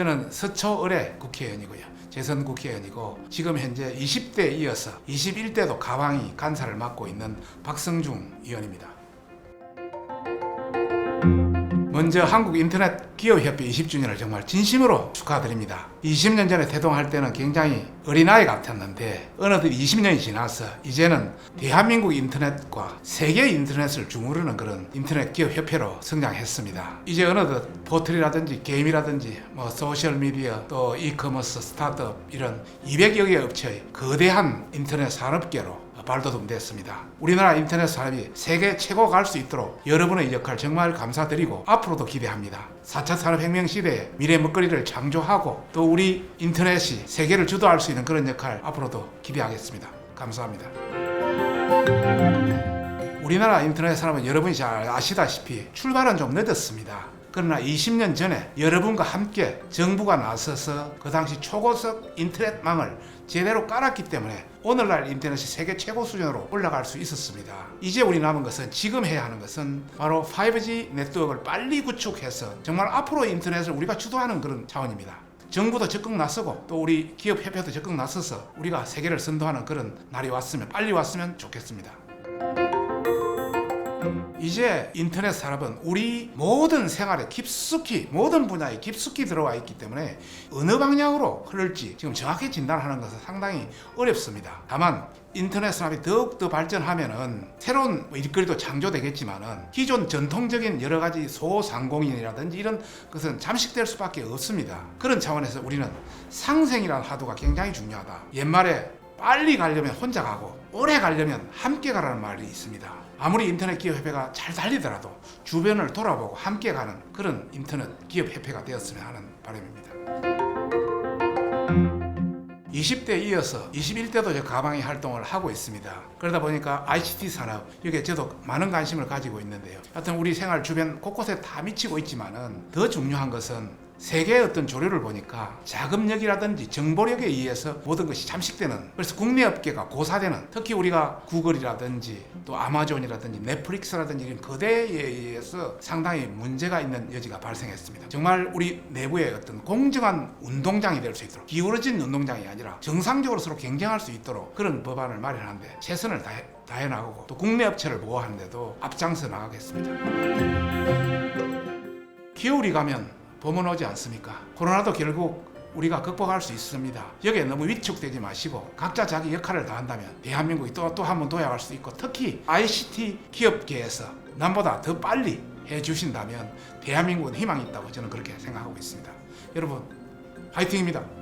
저는 서초을의 국회의원이고요. 재선 국회의원이고 지금 현재 20대 이어서 21대도 가왕이 간사를 맡고 있는 박성중 의원입니다. 먼저 한국 인터넷 기업협회 20주년을 정말 진심으로 축하드립니다. 20년 전에 태동할 때는 굉장히 어린아이 같았는데 어느덧 20년이 지나서 이제는 대한민국 인터넷과 세계 인터넷을 주무르는 그런 인터넷 기업 협회로 성장했습니다. 이제 어느덧 포털이라든지 게임이라든지 뭐 소셜 미디어 또 이커머스 스타트업 이런 200여 개 업체의 거대한 인터넷 산업계로 발돋움됐습니다. 우리나라 인터넷 산업이 세계 최고 갈 수 있도록 여러분의 역할 정말 감사드리고 앞으로도 기대합니다. 4차 산업혁명 시대에 미래 먹거리를 창조하고 또 우리 인터넷이 세계를 주도할 수 있는 그런 역할 앞으로도 기대하겠습니다. 감사합니다. 우리나라 인터넷 산업은 여러분이 잘 아시다시피 출발은 좀 늦었습니다. 그러나 20년 전에 여러분과 함께 정부가 나서서 그 당시 초고속 인터넷망을 제대로 깔았기 때문에 오늘날 인터넷이 세계 최고 수준으로 올라갈 수 있었습니다. 이제 우리 남은 것은 지금 해야 하는 것은 바로 5G 네트워크를 빨리 구축해서 정말 앞으로 인터넷을 우리가 주도하는 그런 차원입니다. 정부도 적극 나서고 또 우리 기업 협회도 적극 나서서 우리가 세계를 선도하는 그런 날이 왔으면 빨리 왔으면 좋겠습니다. 이제 인터넷 산업은 우리 모든 생활에 깊숙이 모든 분야에 깊숙이 들어와 있기 때문에 어느 방향으로 흐를지 지금 정확히 진단하는 것은 상당히 어렵습니다. 다만 인터넷 산업이 더욱더 발전하면은 새로운 뭐 일거리도 창조되겠지만은 기존 전통적인 여러 가지 소상공인이라든지 이런 것은 잠식될 수밖에 없습니다. 그런 차원에서 우리는 상생이라는 하도가 굉장히 중요하다. 옛말에 빨리 가려면 혼자 가고 오래 가려면 함께 가라는 말이 있습니다. 아무리 인터넷 기업 협회가 잘 달리더라도 주변을 돌아보고 함께 가는 그런 인터넷 기업 협회가 되었으면 하는 바람입니다. 20대 이어서 21대도 저 가방이 활동을 하고 있습니다. 그러다 보니까 ICT 산업 여기에 저도 많은 관심을 가지고 있는데요. 하여튼 우리 생활 주변 곳곳에 다 미치고 있지만은 더 중요한 것은 세계의 어떤 조류를 보니까 자금력이라든지 정보력에 의해서 모든 것이 잠식되는 그래서 국내 업계가 고사되는 특히 우리가 구글이라든지 또 아마존이라든지 넷플릭스라든지 이런 거대에 의해서 상당히 문제가 있는 여지가 발생했습니다. 정말 우리 내부의 어떤 공정한 운동장이 될 수 있도록 기울어진 운동장이 아니라 정상적으로 서로 경쟁할 수 있도록 그런 법안을 마련하는데 최선을 다해, 다해 나가고 또 국내 업체를 보호하는데도 앞장서 나가겠습니다. 겨울이 가면 오지 않습니까? 코로나도 결국 우리가 극복할 수 있습니다. 여기에 너무 위축되지 마시고 각자 자기 역할을 다한다면 대한민국이 또 또 한 번 도약할 수 있고 특히 ICT 기업계에서 남보다 더 빨리 해주신다면 대한민국은 희망이 있다고 저는 그렇게 생각하고 있습니다. 여러분 화이팅입니다.